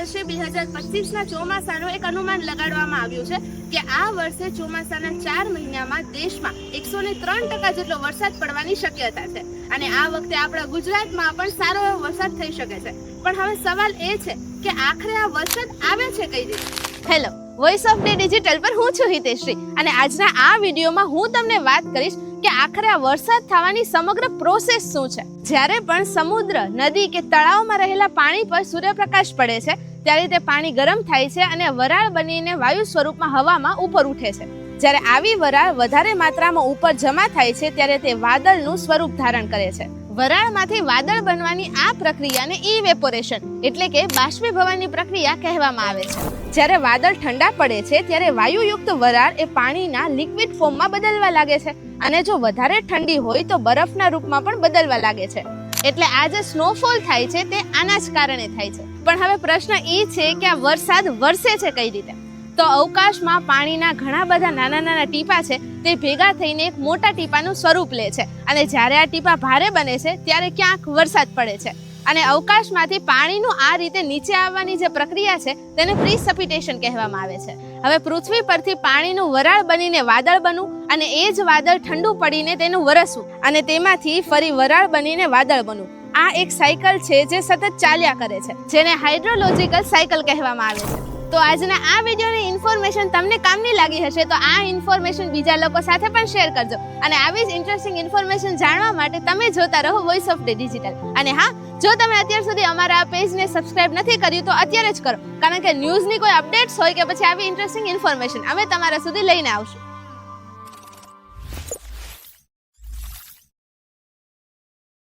વર્ષે બે હજાર પચીસના ચોમાસાનું એક અનુમાન લગાડવામાં આવ્યું છે કે આ વર્ષે ચોમાસાના ચાર મહિનામાં દેશમાં એકસો ને ત્રણ ટકા જેટલો વરસાદ પડવાની શક્યતા છે. અને આ વખતે આપણા ગુજરાતમાં પણ સારો એવો વરસાદ થઈ શકે છે. પણ હવે સવાલ એ છે કે આખરે આ વરસાદ આવે છે કઈ રીતે? Hello voice of day digital પર હું છું હિતેશ્રી અને આજના આ વિડીયોમાં હું તમને વાત કરીશ કે આખરે આ વરસાદ થવાની સમગ્ર પ્રોસેસ શું છે? જ્યારે પણ સમુદ્ર, નદી કે તળાવમાં રહેલા પાણી પર સૂર્યપ્રકાશ પડે છે, ત્યારે તે પાણી ગરમ થાય છે અને વરાળ બનીને વાયુ સ્વરૂપમાં હવામાં ઉપર ઉઠે છે. જ્યારે આવી વરાળ વધારે માત્રામાં ઉપર જમા થાય છે, ત્યારે તે વાદળનું સ્વરૂપ ધારણ કરે છે. વરાળમાંથી વાદળ બનવાની આ પ્રક્રિયાને ઇવેપોરેશન એટલે કે બાષ્પીભવનની પ્રક્રિયા કહેવામાં આવે છે. જ્યારે વાદળ ઠંડા પડે છે, ત્યારે વાયુયુક્ત વરાળ એ પાણીના લિક્વિડ ફોર્મમાં બદલવા લાગે છે. અને જો વધારે ઠંડી હોય તો બરફના રૂપમાં પણ બદલવા લાગે છે. એટલે આ જે સ્નોફોલ થાય છે તે આના જ કારણે થાય છે. પણ હવે પ્રશ્ન એ છે કે આ વરસાદ વરસે છે કઈ રીતે? તો અવકાશમાં પાણીના ઘણા બધા નાના નાના ટીપા છે, તે ભેગા થઈને એક મોટા ટીપાનું સ્વરૂપ લે છે. અને જ્યારે આ ટીપા ભારે બને છે, ત્યારે ક્યાંક વરસાદ પડે છે. અને અવકાશમાંથી પાણીનું આ રીતે નીચે આવવાની જે પ્રક્રિયા છે, તેને પ્રિસપિટેશન કહેવામાં આવે છે. હવે પૃથ્વી પરથી પાણીનું વરાળ બનીને વાદળ બનવું અને એ જ વાદળ ઠંડુ પડીને તેનું વરસવું અને તેમાંથી ફરી વરાળ બનીને વાદળ બનવું. આ એક સાયકલ છે જે સતત ચાલ્યા કરે છે, જેને હાઇડ્રોલોજિકલ સાયકલ કહેવામાં આવે છે. તો આજના આ વિડીયોની ઇન્ફોર્મેશન તમને કામની લાગી હશે તો આ ઇન્ફોર્મેશન બીજા લોકો સાથે પણ શેર કરજો. અને આવી જ ઇન્ટરેસ્ટિંગ ઇન્ફોર્મેશન જાણવા માટે તમે જોતા રહો વોઇસ ઓફ ધ ડિજિટલ અને હા, જો તમે અત્યાર સુધી અમારા આ પેજને સબસ્ક્રાઇબ નથી કર્યું તો અત્યારે જ કરો. કારણ કે ન્યૂઝની કોઈ અપડેટ્સ હોય કે પછી આવી ઇન્ટરેસ્ટિંગ ઇન્ફોર્મેશન અમે તમારા સુધી લઈને આવશું.